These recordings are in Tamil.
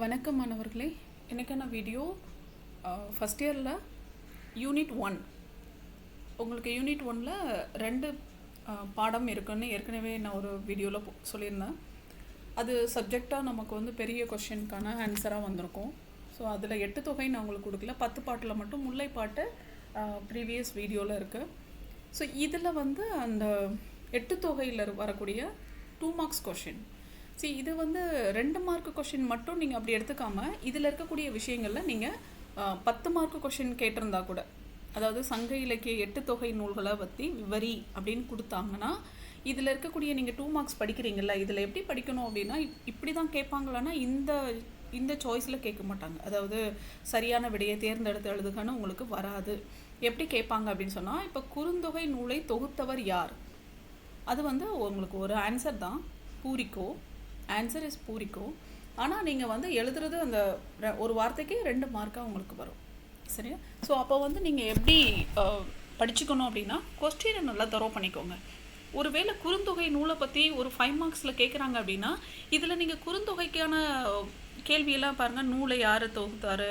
வணக்கம் மாணவர்களே. எனக்கான வீடியோ ஃபஸ்ட் இயரில் யூனிட் ஒன் உங்களுக்கு யூனிட் ஒனில் ரெண்டு பாடம் இருக்குன்னு ஏற்கனவே நான் ஒரு வீடியோவில் சொல்லியிருந்தேன். அது சப்ஜெக்டாக நமக்கு வந்து பெரிய கொஷினுக்கான ஆன்சராக வந்திருக்கும். ஸோ அதில் எட்டு தொகை நான் உங்களுக்கு கொடுக்கல. பத்து பாட்டில் மட்டும் முல்லை பாட்டு ப்ரீவியஸ் வீடியோவில் இருக்குது ஸோ இதில் வந்து அந்த எட்டு தொகையில் வரக்கூடிய டூ மார்க்ஸ் கொஷின் see இது வந்து ரெண்டு மார்க் கொஷின் மட்டும் நீங்கள் அப்படி எடுத்துக்காமல் இதில் இருக்கக்கூடிய விஷயங்களில் நீங்கள் பத்து மார்க் கொஷின் கேட்டிருந்தா கூட அதாவது சங்க இலக்கிய எட்டு தொகை நூல்களை பற்றி விவரி அப்படின்னு கொடுத்தாங்கன்னா இதில் இருக்கக்கூடிய நீங்கள் டூ மார்க்ஸ் படிக்கிறீங்கல்ல இதில் எப்படி படிக்கணும் அப்படின்னா இப்படி தான் கேட்பாங்களான்னா இந்த இந்த சாய்ஸில் கேட்க மாட்டாங்க. அதாவது சரியான விடையை தேர்ந்தெடுத்து எழுதுகன்னு உங்களுக்கு வராது. எப்படி கேட்பாங்க அப்படின்னு சொன்னால் இப்போ குறுந்தொகை நூலை தொகுத்தவர் யார்? அது வந்து உங்களுக்கு ஒரு ஆன்சர் தான். பூரிக்கோ ஆன்சர் இஸ் பூரிக்கோ ஆனால் நீங்கள் வந்து எழுதுறது அந்த ஒரு வார்த்தைக்கு ரெண்டு மார்க்காக உங்களுக்கு வரும். சரியா? ஸோ அப்போ வந்து நீங்கள் எப்படி படிச்சுக்கணும் அப்படின்னா கொஸ்டினை நல்லா தரோ பண்ணிக்கோங்க. ஒருவேளை குறுந்தொகை நூலை பற்றி ஒரு ஃபைவ் மார்க்ஸில் கேட்குறாங்க அப்படின்னா இதில் நீங்கள் குறுந்தொகைக்கான கேள்வியெல்லாம் பாருங்கள் நூலை யார் தொகுத்தாரு?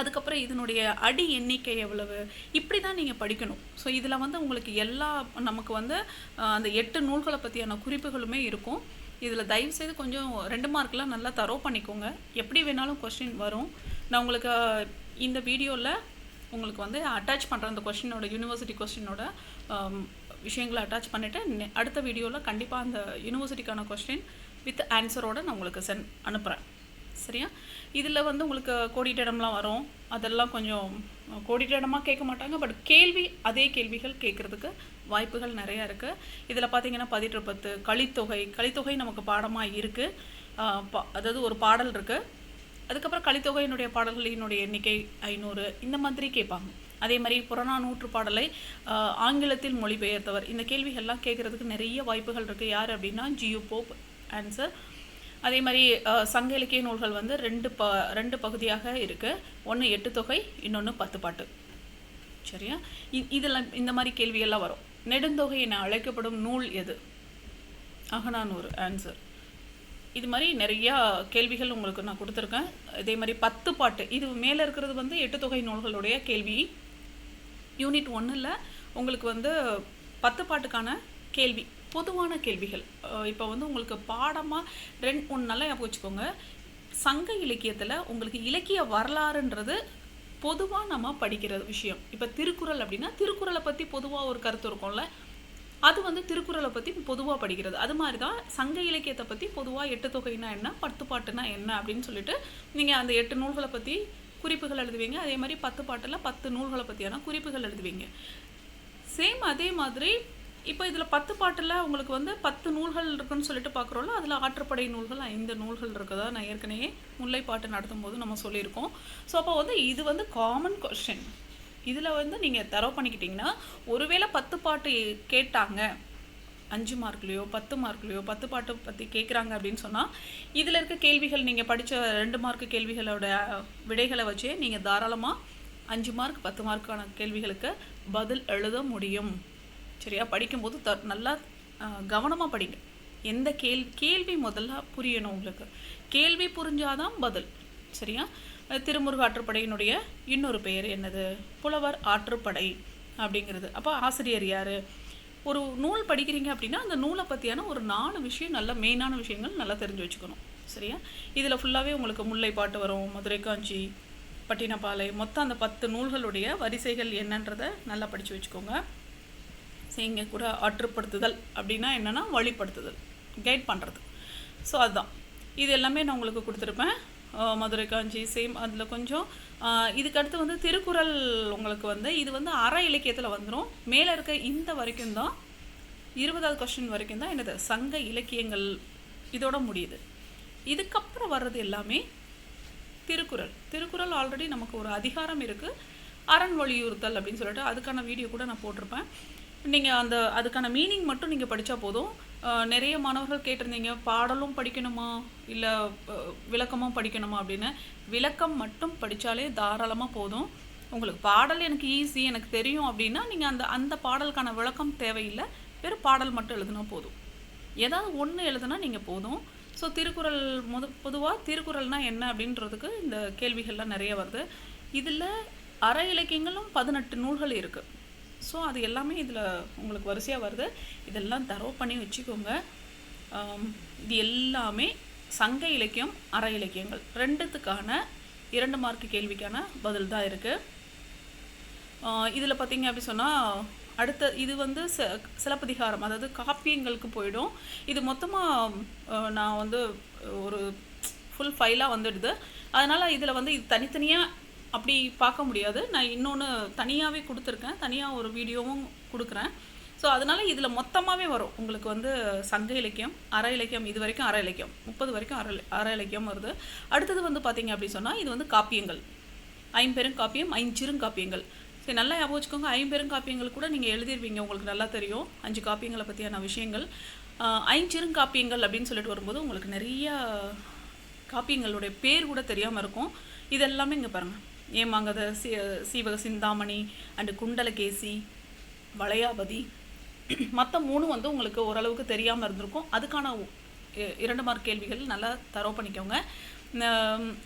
அதுக்கப்புறம் இதனுடைய அடி எண்ணிக்கை எவ்வளவு? இப்படி தான் நீங்கள் படிக்கணும். ஸோ இதில் வந்து உங்களுக்கு எல்லா நமக்கு வந்து அந்த எட்டு நூல்களை பற்றியான குறிப்புகளுமே இருக்கும். இதில் தயவு செய்து கொஞ்சம் ரெண்டு மார்க்லாம் நல்லா தரோ பண்ணிக்கோங்க. எப்படி வேணாலும் கொஸ்டின் வரும். நான் உங்களுக்கு இந்த வீடியோவில் உங்களுக்கு வந்து அட்டாச் பண்ணுற அந்த கொஸ்டினோட யூனிவர்சிட்டி கொஸ்டினோட விஷயங்களை அட்டாச் பண்ணிவிட்டு அடுத்த வீடியோவில் கண்டிப்பாக அந்த யூனிவர்சிட்டிக்கான கொஸ்டின் வித் ஆன்சரோடு நான் உங்களுக்கு சென்ட் அனுப்புகிறேன் சரியா? இதில் வந்து உங்களுக்கு கோடிட்டிடம்லாம் வரும். அதெல்லாம் கொஞ்சம் கோடிட்டிடமாக கேட்க மாட்டாங்க. பட் கேள்வி அதே கேள்விகள் கேட்குறதுக்கு வாய்ப்புகள் நிறையா இருக்குது இதில் பார்த்தீங்கன்னா பதிட்டு பத்து கலித்தொகை கழித்தொகை நமக்கு பாடமாக இருக்குது அதாவது ஒரு பாடல் இருக்குது அதுக்கப்புறம் கலித்தொகையினுடைய பாடல்களினுடைய எண்ணிக்கை ஐநூறு. இந்த மாதிரி கேட்பாங்க. அதே மாதிரி புறநானூற்று பாடலை ஆங்கிலத்தில் மொழிபெயர்த்தவர். இந்த கேள்விகள்லாம் கேட்குறதுக்கு நிறைய வாய்ப்புகள் இருக்குது யார் அப்படின்னா ஜியு போப் ஆன்சர் அதே மாதிரி சங்க இலக்கிய நூல்கள் வந்து ரெண்டு ப ரெண்டு பகுதியாக இருக்குது ஒன்று எட்டு தொகை இன்னொன்று பத்து பாட்டு. சரியா? இ- இதெல்லாம் இந்த மாதிரி கேள்வியெல்லாம் வரும். நெடுந்தொகை என அழைக்கப்படும் நூல் எது? அகனானூறு ஆன்சர் இது மாதிரி நிறையா கேள்விகள் உங்களுக்கு நான் கொடுத்துருக்கேன். இதே மாதிரி பத்து பாட்டு இது மேலே இருக்கிறது வந்து எட்டு தொகை நூல்களுடைய கேள்வி. யூனிட் ஒன்றில் உங்களுக்கு வந்து பத்து பாட்டுக்கான கேள்வி. பொதுவான கேள்விகள். இப்போ வந்து உங்களுக்கு பாடமாக ரெண்டு ஒன்று நல்லா ஞாபகம் வச்சுக்கோங்க. சங்க இலக்கியத்தில் உங்களுக்கு இலக்கிய வரலாறுன்றது பொதுவாக நம்ம படிக்கிற விஷயம். இப்போ திருக்குறள் அப்படின்னா திருக்குறளை பற்றி பொதுவாக ஒரு கருத்து இருக்கும்ல. அது வந்து திருக்குறளை பற்றி பொதுவாக படிக்கிறது. அது மாதிரி தான் சங்க இலக்கியத்தை பற்றி பொதுவாக எட்டு தொகைனா என்ன பத்து பாட்டுனா என்ன அப்படின்னு சொல்லிட்டு நீங்கள் அந்த எட்டு நூல்களை பற்றி குறிப்புகள் எழுதுவீங்க. அதே மாதிரி பத்து பாட்டில் பத்து நூல்களை பற்றியான குறிப்புகள் எழுதுவீங்க. சேம் அதே மாதிரி இப்போ இதில் பத்து பாட்டில் உங்களுக்கு வந்து பத்து நூல்கள் இருக்குன்னு சொல்லிட்டு பார்க்குறோம்ல அதில் ஆற்றுப்படை நூல்கள் ஐந்து நூல்கள் இருக்குதா? நான் ஏற்கனவே முல்லைப்பாட்டு நடத்தும் போது நம்ம சொல்லியிருக்கோம். ஸோ அப்போ வந்து இது வந்து காமன் கொஷின் இதில் வந்து நீங்கள் தரவு பண்ணிக்கிட்டிங்கன்னா ஒருவேளை பத்து பாட்டு கேட்டாங்க அஞ்சு மார்க்லேயோ பத்து மார்க்லேயோ பத்து பாட்டு பற்றி கேட்குறாங்க அப்படின்னு சொன்னால் இதில் இருக்க கேள்விகள் நீங்கள் படித்த ரெண்டு மார்க் கேள்விகளோட விடைகளை வச்சே நீங்கள் தாராளமாக அஞ்சு மார்க் பத்து மார்க்கான கேள்விகளுக்கு பதில் எழுத முடியும். சரியா? படிக்கும்போது த நல்லா கவனமாக படிங்க. எந்த கேள் கேள்வி முதல்ல புரியணும் உங்களுக்கு. கேள்வி புரிஞ்சாதான் பதில். சரியா? திருமுருக ஆற்றுப்படையினுடைய இன்னொரு பெயர் என்னது? புலவர் ஆற்றுப்படை அப்படிங்கிறது. அப்போ ஆசிரியர் யார்? ஒரு நூல் படிக்கிறீங்க அப்படின்னா அந்த நூலை பற்றியான ஒரு நாலு விஷயம் நல்ல மெயினான விஷயங்கள் நல்லா தெரிஞ்சு வச்சுக்கணும். சரியா? இதில் ஃபுல்லாகவே உங்களுக்கு முல்லைப்பாட்டு வரும் மதுரை காஞ்சி பட்டினப்பாலை. மொத்தம் அந்த பத்து நூல்களுடைய வரிசைகள் என்னன்றதை நல்லா படித்து வச்சுக்கோங்க. செய்யுங்க கூட ஆற்றுப்படுத்துதல் அப்படின்னா என்னென்னா வழிப்படுத்துதல் கைட் பண்ணுறது ஸோ அதுதான். இது எல்லாமே நான் உங்களுக்கு கொடுத்துருப்பேன். மதுரை காஞ்சி சேம் அதில் கொஞ்சம் இதுக்கடுத்து இதுக்கு அடுத்து வந்து திருக்குறள் உங்களுக்கு வந்து இது வந்து அற இலக்கியத்தில் வந்துடும் மேலே இருக்க இந்த வரைக்கும் தான் இருபதாவது கொஸ்டின் வரைக்கும் தான் என்னது சங்க இலக்கியங்கள் இதோட முடியுது. இதுக்கப்புறம் வர்றது எல்லாமே திருக்குறள். திருக்குறள் ஆல்ரெடி நமக்கு ஒரு அதிகாரம் இருக்குது அரண் வலியுறுத்தல் அப்படின்னு சொல்லிட்டு அதுக்கான வீடியோ கூட நான் போட்டிருப்பேன். நீங்கள் அந்த அதுக்கான மீனிங் மட்டும் நீங்கள் படித்தா போதும். நிறைய மாணவர்கள் கேட்டிருந்தீங்க பாடலும் படிக்கணுமா? இல்லை விளக்கமும் படிக்கணுமா அப்படின்னு. விளக்கம் மட்டும் படித்தாலே தாராளமாக போதும். உங்களுக்கு பாடல் எனக்கு ஈஸி எனக்கு தெரியும் அப்படின்னா நீங்கள் அந்த அந்த பாடலுக்கான விளக்கம் தேவையில்லை. வெறும் பாடல் மட்டும் எழுதுனா போதும். ஏதாவது ஒன்று எழுதுனா நீங்கள் போதும். ஸோ திருக்குறள் முத பொதுவாக திருக்குறள்னால் என்ன அப்படின்றதுக்கு இந்த கேள்விகள்லாம் நிறைய வருது. இதில் அற இலக்கியங்களும் பதினெட்டு நூல்கள் இருக்குது ஸோ அது எல்லாமே இதில் உங்களுக்கு வரிசையாக வருது. இதெல்லாம் தரவு பண்ணி வச்சுக்கோங்க. இது எல்லாமே சங்க இலக்கியம் அற இலக்கியங்கள். ரெண்டுத்துக்கான இரண்டு மார்க் கேள்விக்கான பதில் தான் இருக்குது இதில் பார்த்தீங்க அப்படி சொன்னால் அடுத்த இது வந்து ச சிலப்பதிகாரம் அதாவது காப்பியங்களுக்கு போயிடும். இது மொத்தமாக நான் வந்து ஒரு ஃபுல் ஃபைலாக வந்துடுது. அதனால் இதில் வந்து இது தனித்தனியாக அப்படி பார்க்க முடியாது. நான் இன்னொன்று தனியாகவே கொடுத்துருக்கேன். தனியாக ஒரு வீடியோவும் கொடுக்குறேன். ஸோ அதனால் இதில் மொத்தமாகவே வரும். உங்களுக்கு வந்து சங்க இலக்கியம் அற இலக்கியம் இது வரைக்கும் அற இலக்கியம் முப்பது வரைக்கும் அற அற இலக்கியம் வருது. அடுத்தது வந்து பார்த்தீங்க அப்படி சொன்னால் இது வந்து காப்பியங்கள். ஐம்பெரும் ஐம்பெருங்காப்பியம் ஐஞ்சிறுங்காப்பியங்கள் சரி நல்லா ஞாபகம் வச்சுக்கோங்க. ஐம்பெருங்காப்பியங்கள் கூட நீங்கள் எழுதிருவீங்க. உங்களுக்கு நல்லா தெரியும். அஞ்சு காப்பியங்களை பற்றியான விஷயங்கள். ஆஹ் ஐஞ்சிறுங்காப்பியங்கள் அப்படின்னு சொல்லிட்டு வரும்போது உங்களுக்கு நிறைய காப்பியங்களுடைய பேர் கூட தெரியாமல் இருக்கும். இதெல்லாமே இங்கே பாருங்கள் ஏமாங்கத சி சீவக சிந்தாமணி அண்டு குண்டலகேசி வளையாபதி. மற்ற மூணு வந்து உங்களுக்கு ஓரளவுக்கு தெரியாமல் இருந்திருக்கும். அதுக்கான இரண்டு மார்க் கேள்விகள் நல்லா தரோ பண்ணிக்கோங்க.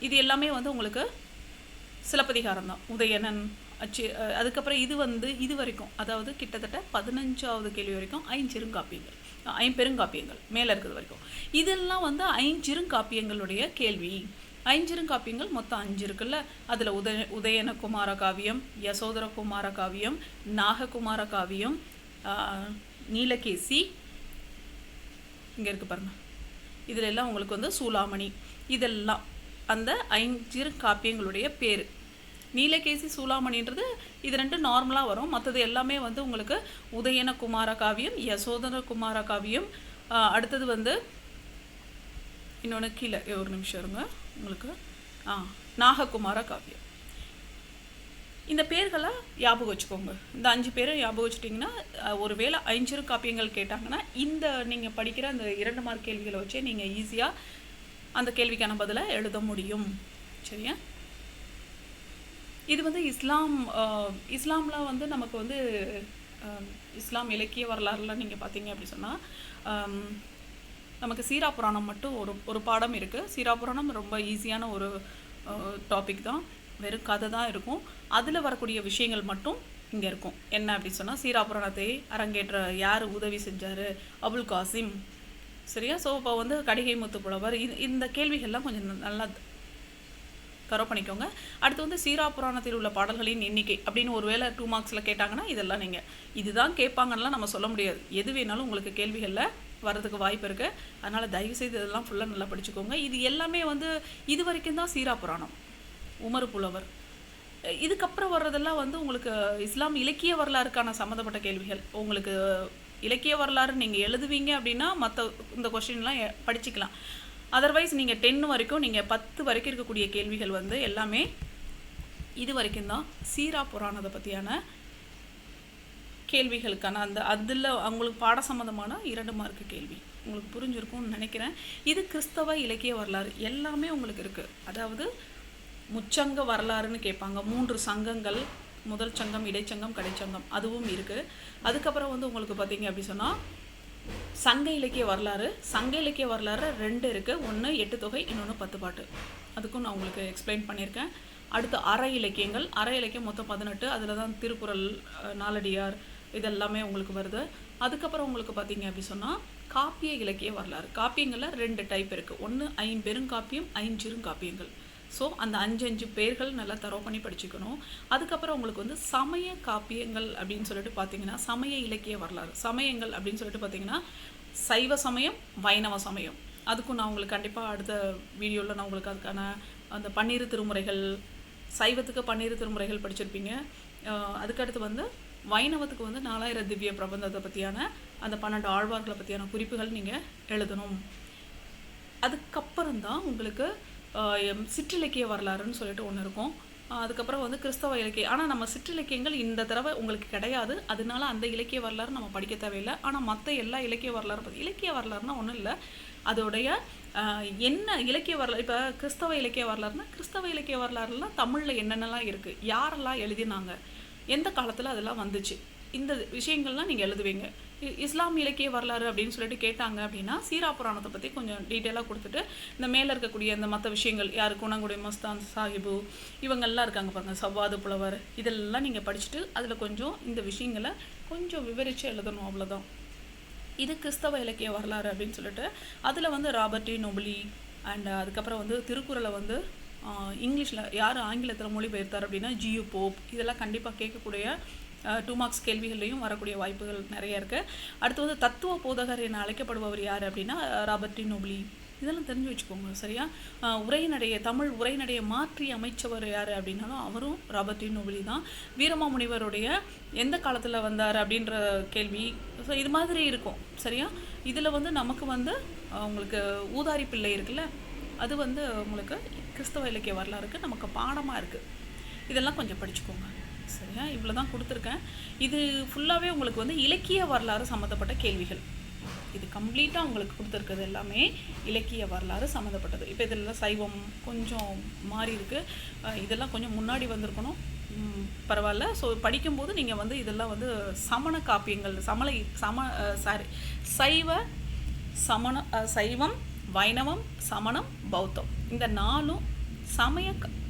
இது எல்லாமே வந்து உங்களுக்கு சிலப்பதிகாரம் தான். உதயணன் அச்சு அதுக்கப்புறம் இது வந்து இது வரைக்கும் அதாவது கிட்டத்தட்ட பதினஞ்சாவது கேள்வி வரைக்கும் ஐஞ்சிறுங்காப்பியங்கள் ஐம்பெருங்காப்பியங்கள் மேலே இருக்கிறது வரைக்கும். இதெல்லாம் வந்து ஐஞ்சிறுங்காப்பியங்களுடைய கேள்வி. ஐஞ்சிறுங்காப்பியங்கள் மொத்தம் அஞ்சு இருக்குல்ல அதில் உதய உதயனகுமார காவியம் யசோதர குமார காவியம் நாககுமார காவியம் நீலகேசி இங்கே இருக்கு பாருங்க. இதில் எல்லாம் உங்களுக்கு வந்து சூளாமணி இதெல்லாம் அந்த ஐஞ்சிறு காப்பியங்களுடைய பேர். நீலகேசி சூளாமணின்றது இது ரெண்டும் நார்மலாக வரும். மற்றது எல்லாமே வந்து உங்களுக்கு உதயன குமார காவியம் யசோதர குமார காவியம் அடுத்தது வந்து இன்னொன்று கீழே ஒரு நிமிஷம் இருங்க. உங்களுக்கு ஆ நாககுமார காவியம். இந்த பேர்களை ஞாபகம் வச்சுக்கோங்க. இந்த அஞ்சு பேரை ஞாபகம் வச்சுட்டிங்கன்னா ஒரு ஒருவேளை ஐஞ்சிறு காப்பியங்கள் கேட்டாங்கன்னா இந்த நீங்கள் படிக்கிற அந்த இரண்டு மார்க் கேள்விகளை வச்சே நீங்கள் ஈஸியாக அந்த கேள்விக்கான பதிலை எழுத முடியும். சரியா? இது வந்து இஸ்லாம் இஸ்லாமில் வந்து நமக்கு வந்து இஸ்லாம் இலக்கிய வரலாறுலாம் நீங்கள் பார்த்தீங்க அப்படி சொன்னால் நமக்கு சீரா புராணம் மட்டும் ஒரு ஒரு பாடம் இருக்குது சீரா புராணம் ரொம்ப ஈஸியான ஒரு டாபிக் தான். வெறும் கதை தான் இருக்கும். அதில் வரக்கூடிய விஷயங்கள் மட்டும் இங்கே இருக்கும். என்ன அப்படி சொன்னால் சீரா புராணத்தை அரங்கேற்ற யார் உதவி செஞ்சார்? அபுல் காசிம். சரியா? ஸோ இப்போ வந்து கடிகை முத்து புலவர் இது இந்த கேள்விகள்லாம் கொஞ்சம் ந- நல்லா கரோ பண்ணிக்கோங்க. அடுத்து வந்து சீரா புராணத்தில் உள்ள பாடல்களின் எண்ணிக்கை அப்படின்னு ஒருவேளை டூ மார்க்ஸில் கேட்டாங்கன்னா இதெல்லாம் நீங்கள் இதுதான் கேட்பாங்கன்னெலாம் நம்ம சொல்ல முடியாது. எது வேணாலும் உங்களுக்கு கேள்விகளில் வரதுக்கு வாய்ப்பு இருக்குது அதனால் தயவு செய்து இதெல்லாம் ஃபுல்லாக நல்லா படிச்சுக்கோங்க. இது எல்லாமே வந்து இது வரைக்கும் தான் சீரா புராணம். உமர் புலவர். இதுக்கப்புறம் வர்றதெல்லாம் வந்து உங்களுக்கு இஸ்லாம் இலக்கிய வரலாறுக்கான சம்மந்தப்பட்ட கேள்விகள். உங்களுக்கு இலக்கிய வரலாறு நீங்கள் எழுதுவீங்க அப்படின்னா மற்ற இந்த கொஸ்டின்லாம் படிச்சுக்கலாம். அதர்வைஸ் நீங்கள் டென் வரைக்கும் நீங்கள் பத்து வரைக்கும் இருக்கக்கூடிய கேள்விகள் வந்து எல்லாமே இது வரைக்கும் தான் சீரா புராணத்தை பற்றியான கேள்விகளுக்கான அந்த அதில் அவங்களுக்கு பாட சம்மந்தமான இரண்டு மார்க்கு கேள்வி. உங்களுக்கு புரிஞ்சிருக்கும்னு நினைக்கிறேன். இது கிறிஸ்தவ இலக்கிய வரலாறு. எல்லாமே உங்களுக்கு இருக்குது அதாவது முச்சங்க வரலாறுன்னு கேட்பாங்க. மூன்று சங்கங்கள் முதல் சங்கம் இடைச்சங்கம் கடைச்சங்கம் அதுவும் இருக்குது அதுக்கப்புறம் வந்து உங்களுக்கு பார்த்தீங்க அப்படி சொன்னால் சங்க இலக்கிய வரலாறு. சங்க இலக்கிய வரலாறு ரெண்டு இருக்குது ஒன்று எட்டு தொகை இன்னொன்று பத்து பாட்டு. அதுக்கும் நான் உங்களுக்கு எக்ஸ்பிளைன் பண்ணியிருக்கேன். அடுத்து அற இலக்கியங்கள். அற இலக்கியம் மொத்தம் பதினெட்டு. அதில் தான் திருக்குறள் நாலடியார் இதெல்லாமே உங்களுக்கு வருது. அதுக்கப்புறம் உங்களுக்கு பார்த்தீங்க அப்படி சொன்னால் காப்பிய இலக்கிய வரலாறு. காப்பியங்களில் ரெண்டு டைப் இருக்குது ஒன்று ஐம்பெருங்காப்பியம் ஐஞ்சிறுங்காப்பியங்கள் ஸோ அந்த அஞ்சு அஞ்சு பேர்கள் நல்லா தரோ பண்ணி படிச்சுக்கணும். அதுக்கப்புறம் உங்களுக்கு வந்து சமய காப்பியங்கள் அப்படின்னு சொல்லிட்டு பார்த்தீங்கன்னா சமய இலக்கிய வரலாறு. சமயங்கள் அப்படின்னு சொல்லிட்டு பார்த்தீங்கன்னா சைவ சமயம் வைணவ சமயம். அதுக்கும் நான் உங்களுக்கு கண்டிப்பாக அடுத்த வீடியோவில் நான் உங்களுக்கு அதுக்கான அந்த பன்னீர் திருமுறைகள் சைவத்துக்கு பன்னீர் திருமுறைகள் படிச்சிருப்பீங்க. அதுக்கடுத்து வந்து வைணவத்துக்கு வந்து நாலாயிரம் திவ்ய பிரபந்தத்தை பற்றியான அந்த பன்னெண்டு ஆழ்வார்களை பற்றியான குறிப்புகள் நீங்கள் எழுதணும். அதுக்கப்புறம் தான் உங்களுக்கு சிற்றிலக்கிய வரலாறுன்னு சொல்லிட்டு ஒன்று இருக்கும். அதுக்கப்புறம் வந்து கிறிஸ்தவ இலக்கியம் ஆனால் நம்ம சிற்றிலக்கியங்கள் இந்த தடவை உங்களுக்கு கிடையாது. அதனால அந்த இலக்கிய வரலாறு நம்ம படிக்க தேவையில்லை. ஆனால் மற்ற எல்லா இலக்கிய வரலாறு பற்றி இலக்கிய வரலாறுனா ஒன்றும் இல்லை. அதோடைய என்ன இலக்கிய வரலாறு இப்போ கிறிஸ்தவ இலக்கிய வரலாறுனா கிறிஸ்தவ இலக்கிய வரலாறுலாம் தமிழில் என்னென்னலாம் இருக்குது யாரெல்லாம் எழுதினாங்க? எந்த காலத்தில் அதெல்லாம் வந்துச்சு? இந்த விஷயங்கள்லாம் நீங்கள் எழுதுவீங்க. இ- இஸ்லாம் இலக்கிய வரலாறு அப்படின்னு சொல்லிட்டு கேட்டாங்க அப்படின்னா சீரா புராணத்தை பற்றி கொஞ்சம் டீட்டெயிலாக கொடுத்துட்டு இந்த மேலே இருக்கக்கூடிய இந்த மற்ற விஷயங்கள் யார் குணங்குடி மஸ்தான் சாஹிபு இவங்கெல்லாம் இருக்காங்க பாருங்கள் சவ்வாது புலவர் இதெல்லாம் நீங்கள் படிச்சுட்டு அதில் கொஞ்சம் இந்த விஷயங்களை கொஞ்சம் விவரித்து எழுதணும் அவ்வளோதான் இது கிறிஸ்தவ இலக்கிய வரலாறு அப்படின்னு சொல்லிட்டு அதில் வந்து ராபர்ட் நொபிலி அண்ட் அதுக்கப்புறம் வந்து திருக்குறளை வந்து இங்கிலீஷில் யார் ஆங்கிலத்தில் மொழிபெயர்த்தார் அப்படின்னா ஜியு போப். இதெல்லாம் கண்டிப்பாக கேட்கக்கூடிய டூ மார்க்ஸ் கேள்விகள்லையும் வரக்கூடிய வாய்ப்புகள் நிறைய இருக்குது அடுத்து வந்து தத்துவ போதகர் என அழைக்கப்படுபவர் யார் அப்படின்னா ராபர்டி நொபலி. இதெல்லாம் தெரிஞ்சு வச்சுக்கோங்க சரியா? ஆஹ் உரைநடையை தமிழ் உரைநடையை மாற்றி அமைச்சவர் யார் அப்படின்னாலும் அவரும் ராபர்டி நொபலி தான். வீரமாமுனிவருடைய எந்த காலத்தில் வந்தார் அப்படின்ற கேள்வி ஸோ இது மாதிரி இருக்கும் சரியா? இதில் வந்து நமக்கு வந்து உங்களுக்கு ஊதாரி பிள்ளை இருக்குல்ல அது வந்து உங்களுக்கு கிறிஸ்தவ இலக்கிய வரலாறுக்கு நமக்கு பாடமாக இருக்குது இதெல்லாம் கொஞ்சம் படிச்சுக்கோங்க. சரியா? இவ்வளோ தான் கொடுத்துருக்கேன். இது ஃபுல்லாகவே உங்களுக்கு வந்து இலக்கிய வரலாறு சம்மந்தப்பட்ட கேள்விகள். இது கம்ப்ளீட்டாக உங்களுக்கு கொடுத்துருக்கிறது எல்லாமே இலக்கிய வரலாறு சம்மந்தப்பட்டது இப்போ இதில் சைவம் கொஞ்சம் மாறி இருக்குது இதெல்லாம் கொஞ்சம் முன்னாடி வந்திருக்கணும். பரவாயில்ல. ஸோ படிக்கும்போது நீங்கள் வந்து இதெல்லாம் வந்து சமண காப்பியங்கள் சமலை சம சாரி சைவ சமண சைவம் வைணவம் சமணம் பௌத்தம். இந்த நாலும் சமய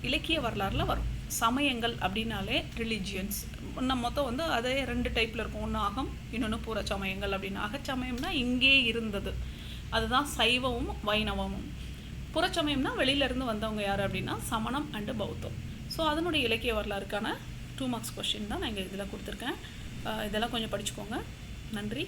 இலக்கிய வரலாறுல வரும். சமயங்கள் அப்படின்னாலே ரிலிஜியன்ஸ் நம்ம மொத்தம் வந்து அதே ரெண்டு டைப்பில் இருக்கும். ஒன்று அகம் இன்னொன்று பூர சமயங்கள் அப்படின்னு. அகச்சமயம்னா இங்கே இருந்தது. அதுதான் சைவமும் வைணவமும். புறச்சமயம்னா வெளியில இருந்து வந்தவங்க யார் அப்படின்னா சமணம் அண்டு பௌத்தம். ஸோ அதனுடைய இலக்கிய வரலாறுக்கான டூ மார்க்ஸ் கொஸ்டின் தான் நான் இங்கே இதில் கொடுத்துருக்கேன். இதெல்லாம் கொஞ்சம் படிச்சுக்கோங்க. நன்றி.